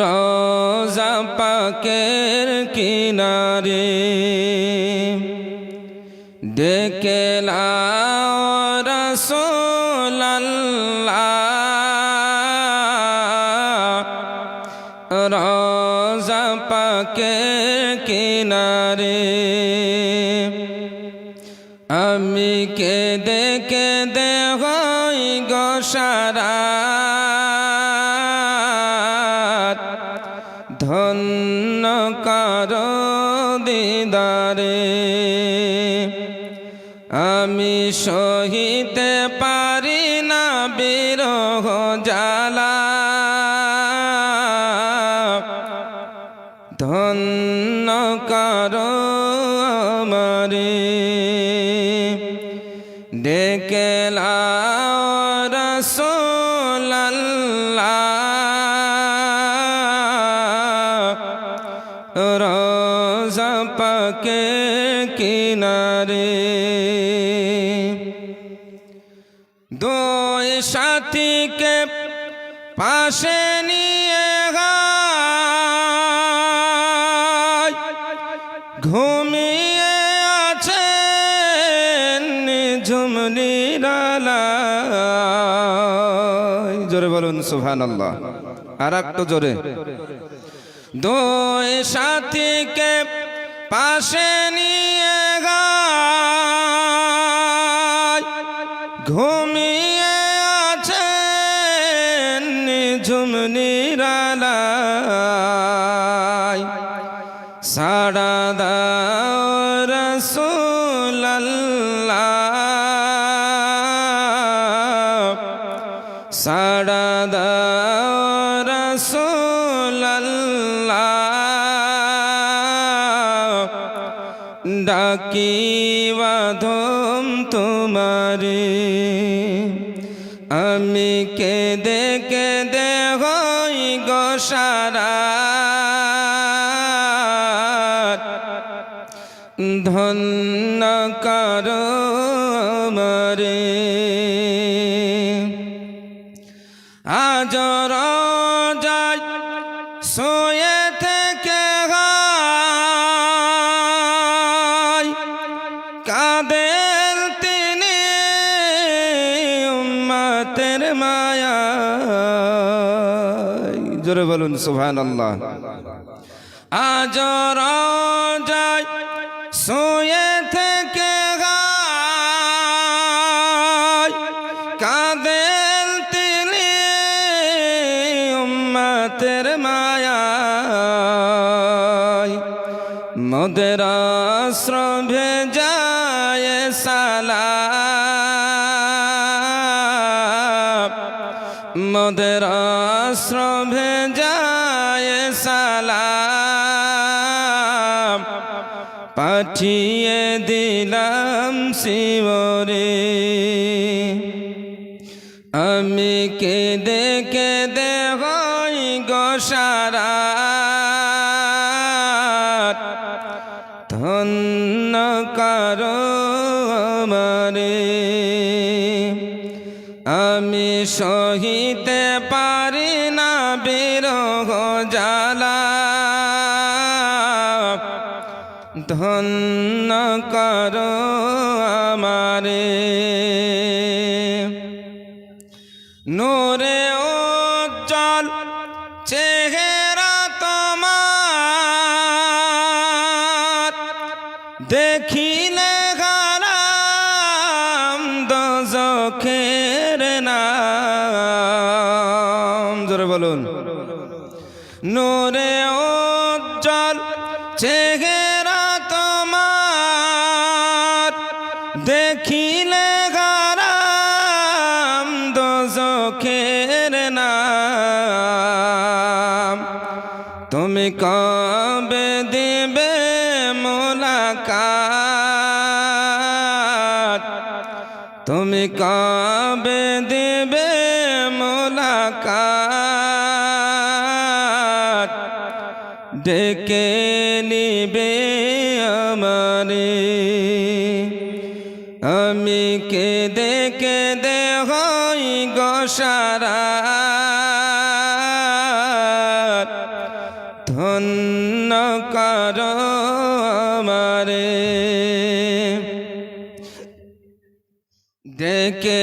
রোজা পাকের কিনারে ডেকেলা রসোল্লাহ আমি কেঁদে কেঁদে হই গোসারা ধন্য কর দিদারে, আমি সহিতে পারি না বিরহ জ্বালা। ধন্য কর আমারে। ডেকেলা রসোল্লাহ রোজা পাকে কিনারে। দুই সাথীকে পাশে নিয়ে গায় জোরে বলুন সুহান আল্লাহ আর একটু জোরে। দুই সাথীকে পাশে নিয়ে গায়। ঘুমিয়ে আছেন ঝুমনিরালায় সাড়া দাও রসুল্লাহ ডাকি বাধম তোমারে। আমি কেঁদে কেঁদে হই গোসারা ধন্য কর মরে সোয়ে থেকে কাদের তিনি উম্মতের মায়া জোরে বলুন সুবহান আল্লাহ আজ যায় সোয়ে থেকে উম্মতের মায়া মদের শ্রভে যায় সালা মদের শ্রভে যায় সালাম। পাঠিয়ে দিলাম শিবরে। আমি কেঁদে হই গোসারা ধন্য করো আমারে। আমি সহিতে পারি না বিরহ জ্বালা। ধন্য করো আমারে। দোজখের নাম। জোরে বলুন। নোরে জল চেহারা তোমার। দেখিলে গারাম দোজখের নাম। তুমি কবে দিবে কবে দেবে মোলাকাত। ডেকে নিবে আমারে। আমি কেঁদে কেঁদে হই গোসারা ধন্য কর আমারে ডেকে